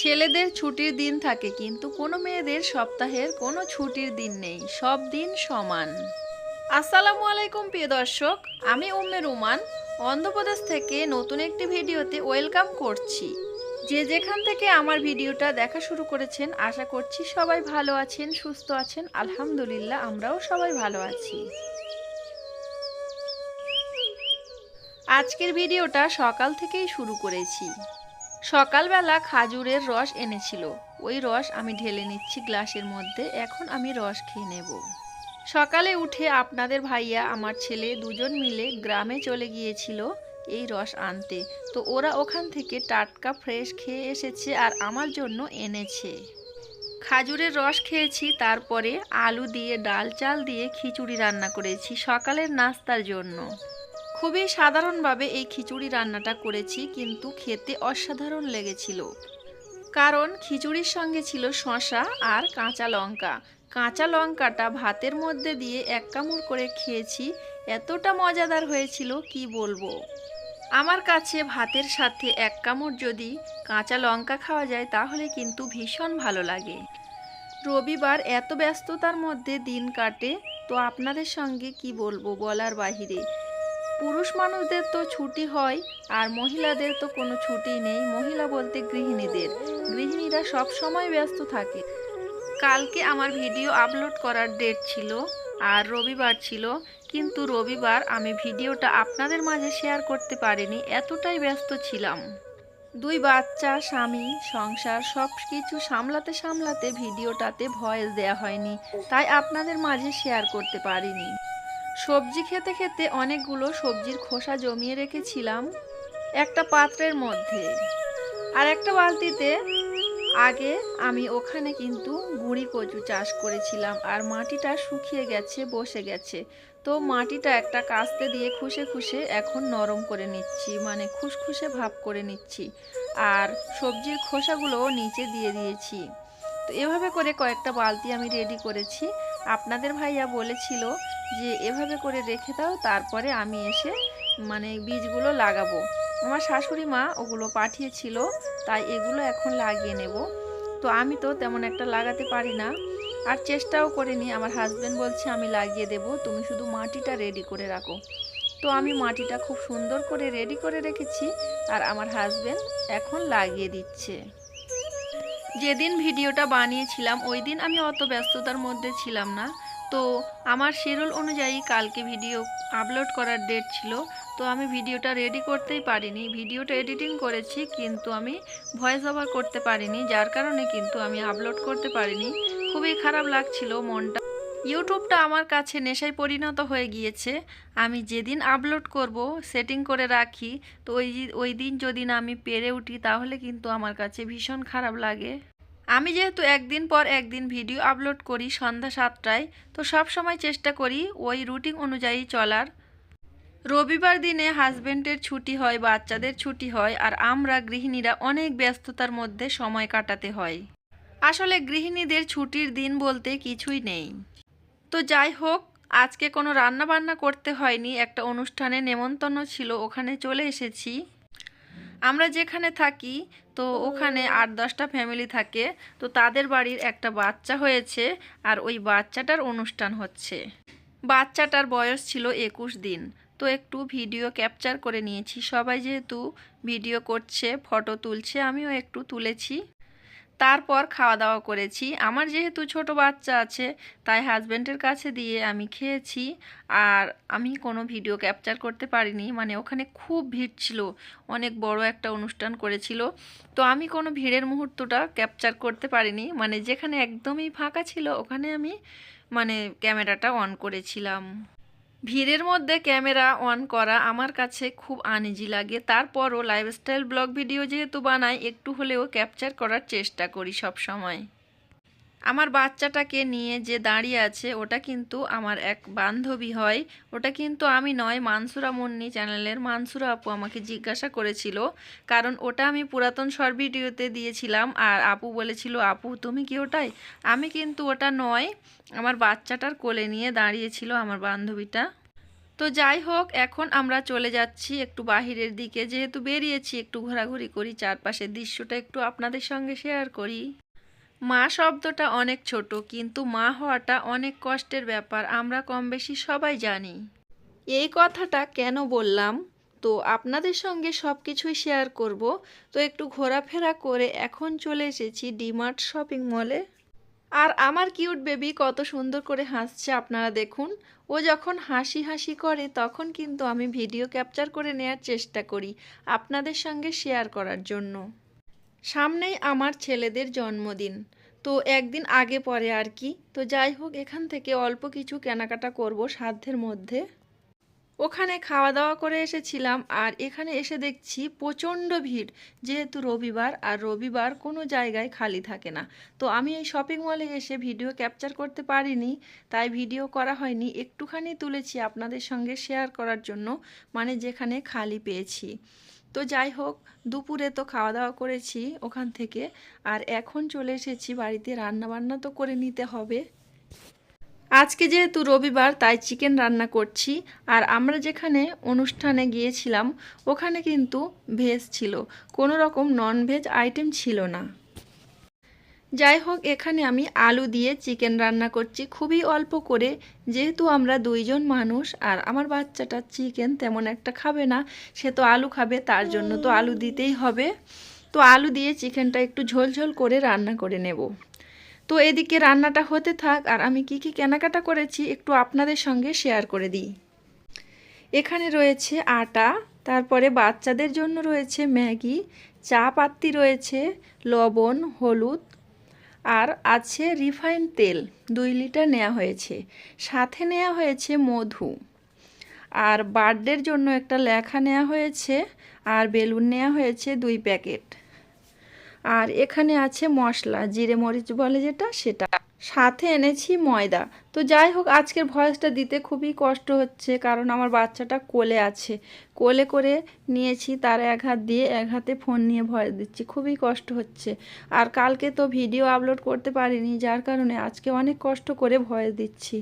ছেলেদের ছুটির দিন থাকে, কিন্তু কোনো মেয়েদের সপ্তাহের কোনো ছুটির দিন নেই, সব দিন সমান। আসসালামু আলাইকুম, প্রিয় দর্শক, আমি উম্মে রুমান, অন্ধ্রপ্রদেশ থেকে নতুন একটি ভিডিওতে ওয়েলকাম করছি। যে যেখান থেকে আমার ভিডিওটা দেখা শুরু করেছেন, আশা করছি সবাই ভালো আছেন, সুস্থ আছেন, আলহামদুলিল্লাহ আমরাও সবাই ভালো আছি। আজকের ভিডিওটা সকাল থেকেই শুরু করেছি। সকালবেলা খাজুরের রস এনেছিল। ওই রস আমি ঢেলে নিচ্ছি গ্লাসের মধ্যে, এখন আমি রস খেয়ে নেব। সকালে উঠে আপনাদের ভাইয়া, আমার ছেলে দুজন মিলে গ্রামে চলে গিয়েছিল এই রস আনতে। তো ওরা ওখান থেকে টাটকা ফ্রেশ খেয়ে এসেছে আর আমার জন্য এনেছে। খাজুরের রস খেয়েছি, তারপরে আলু দিয়ে, ডাল চাল দিয়ে খিচুড়ি রান্না করেছি সকালের নাস্তার জন্য। খুবই সাধারণভাবে এই খিচুড়ি রান্নাটা করেছি, কিন্তু খেতে অসাধারণ লেগেছিল। কারণ খিচুড়ির সঙ্গে ছিল শশা আর কাঁচা লঙ্কা। কাঁচা লঙ্কাটা ভাতের মধ্যে দিয়ে এক কামড় করে খেয়েছি, এতটা মজাদার হয়েছিল কি বলব? আমার কাছে ভাতের সাথে এক কামড় যদি কাঁচা লঙ্কা খাওয়া যায়, তাহলে কিন্তু ভীষণ ভালো লাগে। রবিবার এত ব্যস্ততার মধ্যে দিন কাটে, তো আপনাদের সঙ্গে কি বলব বলার বাহিরে? পুরুষ মানুষদের তো ছুটি হয়, আর মহিলাদের তো কোনো ছুটি নেই, মহিলা বলতে গৃহিণীদের। গৃহিণীরা সব সময় ব্যস্ত থাকে। কালকে আমার ভিডিও আপলোড করার ডেট ছিল, আর রবিবার ছিল, কিন্তু রবিবার আমি ভিডিওটা আপনাদের মাঝে শেয়ার করতে পারিনি, এতটাই ব্যস্ত ছিলাম। দুই বাচ্চা, স্বামী, সংসার সব কিছু সামলাতে সামলাতে ভিডিওটাতে ভয়েস দেয়া হয়নি, তাই আপনাদের মাঝে শেয়ার করতে পারিনি। সবজি খেতে খেতে অনেকগুলো সবজির খোসা জমিয়ে রেখেছিলাম একটা পাত্রের মধ্যে। আর একটা বালতিতে আগে আমি ওখানে কিন্তু গুঁড়ি কচু চাষ করেছিলাম আর মাটিটা শুকিয়ে গেছে, বসে গেছে। তো মাটিটা একটা কাস্তে দিয়ে খুশে খুশে এখন নরম করে নিচ্ছি মানে খুশখুশে ভাব করে নিচ্ছি। আর সবজির খোসাগুলোও নিচে দিয়ে দিয়েছি। তো এভাবে করে কয়েকটা বালতি আমি রেডি করেছি। আপনাদের ভাইয়া বলেছিল যে, এভাবে করে রেখে দাও, তারপরে আমি এসে মানে বীজগুলো লাগাবো। আমার শাশুড়ি মা ওগুলো পাঠিয়েছিল, তাই এগুলো এখন লাগিয়ে নেব। তো আমি তো তেমন একটা লাগাতে পারি না। আর চেষ্টাও করিনি। আমার হাজব্যান্ড বলছে, আমি লাগিয়ে দেব। তুমি শুধু মাটিটা রেডি করে রাখো। তো আমি মাটিটা খুব সুন্দর করে রেডি করে রেখেছি। আর আমার হাজব্যান্ড এখন লাগিয়ে দিচ্ছে। যেদিন ভিডিওটা বানিয়েছিলাম, ওই দিন আমি অত ব্যস্ততার মধ্যে ছিলাম না। তো আমার শিডিউল অনুযায়ী কালকে ভিডিও আপলোড করার ডেট ছিল। তো আমি ভিডিওটা রেডি করতেই পারিনি। ভিডিওটা এডিটিং করেছি, কিন্তু আমি ভয়েস ওভার করতে পারিনি। যার কারণে কিন্তু আমি আপলোড করতে পারিনি। খুবই খারাপ লাগছিল মনটা। ইউটিউবটা আমার কাছে নেশায় পরিণত হয়ে গিয়েছে। আমি যেদিন আপলোড করব সেটিং করে রাখি, তো ওই ওই দিন যদি না আমি পেরে উঠি, তাহলে কিন্তু আমার কাছে ভীষণ খারাপ লাগে। আমি যেহেতু একদিন পর একদিন ভিডিও আপলোড করি সন্ধ্যা সাতটায়, তো সব সময় চেষ্টা করি ওই রুটিন অনুযায়ী চলার। রবিবার দিনে হাজবেন্ডের ছুটি হয়, বাচ্চাদের ছুটি হয়, আর আমরা গৃহিণীরা অনেক ব্যস্ততার মধ্যে সময় কাটাতে হয়। আসলে গৃহিণীদের ছুটির দিন বলতে কিছুই নেই। তো যাই হোক আজকে কোনো রান্না বান্না করতে হয়নি একটা অনুষ্ঠানে নেমন্তন্ন ছিল ওখানে চলে এসেছি। আমরা যেখানে থাকি তো ওখানে আট দশটা ফ্যামিলি থাকে তো তাদের বাড়ির একটা বাচ্চা হয়েছে আর ওই বাচ্চাটার অনুষ্ঠান হচ্ছে। বাচ্চাটার বয়স ছিল একুশ দিন তো একটু ভিডিও ক্যাপচার করে নিয়েছি। সবাই যেহেতু ভিডিও করছে ফটো তুলছে আমিও একটু তুলেছি। তারপর খাওয়া দাওয়া করেছি। আমার যেহেতু ছোট বাচ্চা আছে, তাই হাজব্যান্ডের কাছে দিয়ে আমি খেয়েছি। আর আমি কোনো ভিডিও ক্যাপচার করতে পারিনি। মানে ওখানে খুব ভিড় ছিল। অনেক বড় একটা অনুষ্ঠান করেছিল। তো আমি কোনো ভিড়ের মুহূর্তটা ক্যাপচার করতে পারিনি। মানে যেখানে একদমই ফাঁকা ছিল, ওখানে আমি মানে ক্যামেরাটা অন করেছিলাম। ভিড়ের মধ্যে ক্যামেরা অন করা আমার কাছে খুব আনইজি লাগে তারপরও লাইফস্টাইল ব্লগ ভিডিও যেহেতু বানাই, একটু হলেও ক্যাপচার করার চেষ্টা করি সব সময়। আমার বাচ্চাটাকে নিয়ে যে দাঁড়িয়ে আছে, ওটা কিন্তু আমার এক বান্ধবী হয়। ওটা কিন্তু আমি নয়, মানসুরা মুন্নি চ্যানেলের। মানসুরা আপু আমাকে জিজ্ঞাসা করেছিল, কারণ ওটা আমি পুরাতন শর্ট ভিডিওতে দিয়েছিলাম আর আপু বলেছিল, আপু, তুমি কি ওটাই? আমি কিন্তু ওটা নয়, আমার বাচ্চাটার কোলে নিয়ে দাঁড়িয়েছিল আমার বান্ধবীটা। তো যাই হোক, এখন আমরা চলে যাচ্ছি একটু বাহিরের দিকে। যেহেতু বেরিয়েছি, একটু ঘোরাঘুরি করি, চারপাশের দৃশ্যটা একটু আপনাদের সঙ্গে শেয়ার করি। মা শব্দটা অনেক ছোট, কিন্তু মা হওয়াটা অনেক কষ্টের ব্যাপার, আমরা কম বেশি সবাই জানি। এই কথাটা কেন বললাম? তো আপনাদের সঙ্গে সব কিছুই শেয়ার করব। তো একটু ঘোরাফেরা করে এখন চলে এসেছি ডিমার্ট শপিং মলে। আর আমার কিউট বেবি কত সুন্দর করে হাসছে আপনারা দেখুন। ও যখন হাসি হাসি করে, তখন কিন্তু আমি ভিডিও ক্যাপচার করে নেয়ার চেষ্টা করি আপনাদের সঙ্গে শেয়ার করার জন্য। সামনেই আমার ছেলেদের জন্মদিন। তো একদিন আগে পরে আর কি। তো যাই হোক, এখান থেকে অল্প কিছু কেনাকাটা করব সাধ্যের মধ্যে। ওখানে খাওয়া দাওয়া করে এসেছিলাম আর এখানে এসে দেখছি প্রচণ্ড ভিড়। যেহেতু রবিবার আর রবিবার কোনো জায়গায় খালি থাকে না। তো আমি এই শপিং মলে এসে ভিডিও ক্যাপচার করতে পারিনি, তাই ভিডিও করা হয়নি। একটুখানি তুলেছি আপনাদের সঙ্গে শেয়ার করার জন্য মানে যেখানে খালি পেয়েছি। তো যাই হোক, দুপুরে তো খাওয়া দাওয়া করেছি ওখান থেকে। আর এখন চলে এসেছি বাড়িতে রান্না বান্না তো করে নিতে হবে। আজকে যেহেতু রবিবার, তাই চিকেন রান্না করছি। আর আমরা যেখানে অনুষ্ঠানে গিয়েছিলাম, ওখানে কিন্তু ভেজ ছিল। কোনো রকম নন ভেজ আইটেম ছিল না। যাই হোক এখানে আমি আলু দিয়ে চিকেন রান্না করছি। খুবই অল্প করে, যেহেতু আমরা দুইজন মানুষ আর আমার বাচ্চাটা চিকেন তেমন একটা খাবে না, সে তো আলু খাবে, তার জন্য তো আলু দিতেই হবে। তো আলু দিয়ে চিকেনটা একটু ঝোলঝোল করে রান্না করে নেব। তো এদিকে রান্নাটা হতে থাক, আর আমি কি কি কেনাকাটা করেছি একটু আপনাদের সঙ্গে শেয়ার করে দিই। এখানে রয়েছে আটা, তারপরে বাচ্চাদের জন্য রয়েছে ম্যাগি, চা পাত্তি রয়েছে, লবণ, হলুদ আর আছে রিফাইন তেল, দুই লিটার নেওয়া হয়েছে। সাথে নেওয়া হয়েছে মধু। আর বার্থডের জন্য একটা লেখা নেওয়া হয়েছে আর বেলুন নেওয়া হয়েছে দুই প্যাকেট। আর এখানে আছে মশলা, জিরে মরিচ বলে যেটা, সেটা। সাথে এনেছি ময়দা। তো যাই হোক, আজকের ভয়েসটা দিতে খুবই কষ্ট হচ্ছে, কারণ আমার বাচ্চাটা কোলে আছে। কোলে করে নিয়েছি, তার এক হাত দিয়ে এক হাতে ফোন নিয়ে ভয়েস দিচ্ছি, খুবই কষ্ট হচ্ছে। আর কালকে তো ভিডিও আপলোড করতে পারিনি, যার কারণে আজকে অনেক কষ্ট করে ভয়েস দিচ্ছি।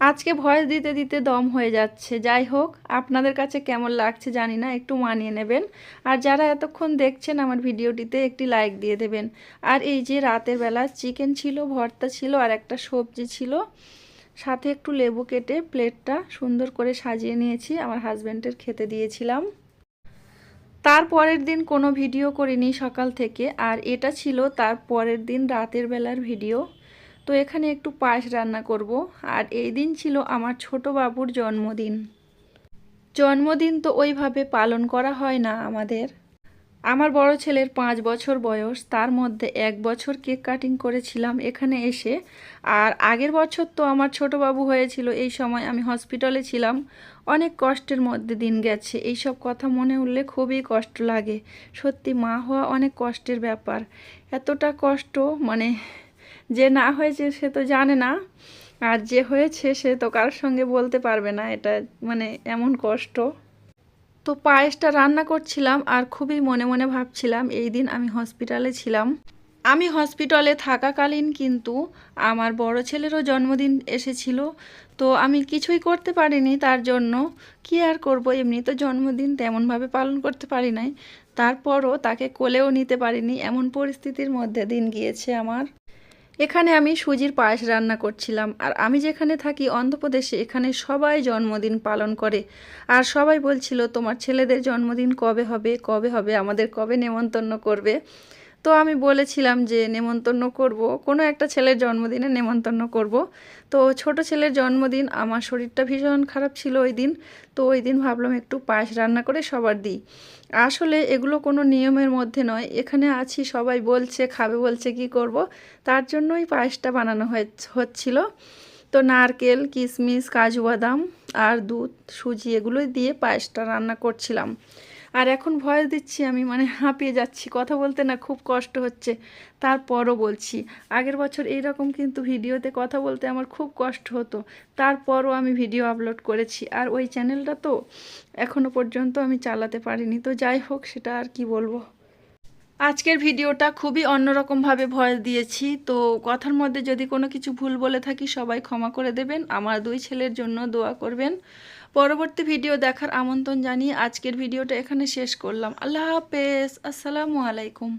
আজকে ভয়েস দিতে দিতে দম হয়ে যাচ্ছে। যাই হোক, আপনাদের কাছে কেমন লাগছে জানি না, একটু মানিয়ে নেবেন। আর যারা এতক্ষণ দেখছেন আমার ভিডিওটিতে, একটি লাইক দিয়ে দেবেন। আর এই যে রাতের বেলা চিকেন ছিল, ভর্তা ছিল, আর একটা সবজি ছিল, সাথে একটু লেবু কেটে প্লেটটা সুন্দর করে সাজিয়ে নিয়েছি, আমার হাজব্যান্ডের খেতে দিয়েছিলাম। তার পরের দিন কোনো ভিডিও করিনি সকাল থেকে, আর এটা ছিল তার পরের দিন রাতের বেলার ভিডিও তো এখানে একটু পায়েস রান্না করব। আর এই দিন ছিল আমার ছোট বাবুর জন্মদিন। জন্মদিন তো ওইভাবে পালন করা হয় না আমাদের। আমার বড় ছেলের পাঁচ বছর বয়স, তার মধ্যে এক বছর কেক কাটিং করেছিলাম এখানে এসে। আর আগের বছর তো আমার ছোট বাবু হয়েছিল, এই সময় আমি হসপিটালে ছিলাম। অনেক কষ্টের মধ্যে দিন গেছে এই সব কথা মনে উঠলে খুবই কষ্ট লাগে। সত্যি মা হওয়া অনেক কষ্টের ব্যাপার। এতটা কষ্ট মানে যে না হয়েছে সে তো জানে না, আর যে হয়েছে সে তো কারোর সঙ্গে বলতে পারবে না, এটা মানে এমন কষ্ট। তো পায়েসটা রান্না করছিলাম আর খুবই মনে মনে ভাবছিলাম, এই দিন আমি হসপিটালে ছিলাম। আমি হসপিটালে থাকাকালীন কিন্তু আমার বড় ছেলেরও জন্মদিন এসেছিল, তো আমি কিছুই করতে পারিনি তার জন্য। কি আর করব, এমনি তো জন্মদিন তেমনভাবে পালন করতে পারি নাই। তারপরও তাকে কোলেও নিতে পারিনি, এমন পরিস্থিতির মধ্যে দিন গিয়েছে আমার। এখানে আমি সুজির পায়েস রান্না করছিলাম, আর আমি যেখানে থাকি অন্ধ্রপ্রদেশে এখানে সবাই জন্মদিন পালন করে। আর সবাই বলছিল, তোমার ছেলেদের জন্মদিন কবে হবে? কবে হবে? আমাদের কবে নেমন্তন্ন করবে? তো আমি বলেছিলাম যে নেমন্তন্ন করব। কোনো একটা ছেলের জন্মদিনে নেমন্তন্ন করব। তো ছোট ছেলের জন্মদিন, আমার শরীরটা ভীষণ খারাপ ছিল ওই দিন। তো ওই দিন ভাবলাম একটু পায়েস রান্না করে সবার দিই। আসলে এগুলো কোনো নিয়মের মধ্যে নয়। এখানে আছি, সবাই বলছে, খাবে বলছে, কি করব? তার জন্যই পায়েসটা বানানো হচ্ছিল। তো নারকেল কিশমিশ কাজু বাদাম আর দুধ, সুজি এগুলোই দিয়ে পায়েসটা রান্না করছিলাম। আর এখন ভয় দিচ্ছি আমি মানে হাঁপিয়ে যাচ্ছি। কথা বলতে না খুব কষ্ট হচ্ছে। তারপরও বলছি, আগের বছর এই রকম কিন্তু ভিডিওতে কথা বলতে আমার খুব কষ্ট হতো। তারপরও আমি ভিডিও আপলোড করেছি। আর ওই চ্যানেলটা তো এখনও পর্যন্ত আমি চালাতে পারিনি। তো যাই হোক, সেটা আর কি বলব। আজকের ভিডিওটা খুবই অন্যরকমভাবে ভয়েস দিয়েছি। তো কথার মধ্যে যদি কোনো কিছু ভুল বলে থাকি, সবাই ক্ষমা করে দেবেন। আমার দুই ছেলের জন্য দোয়া করবেন। পরবর্তী ভিডিও দেখার আমন্ত্রণ জানিয়ে আজকের ভিডিওটা এখানে শেষ করলাম। আল্লাহ হাফেজ। আসসালামু আলাইকুম।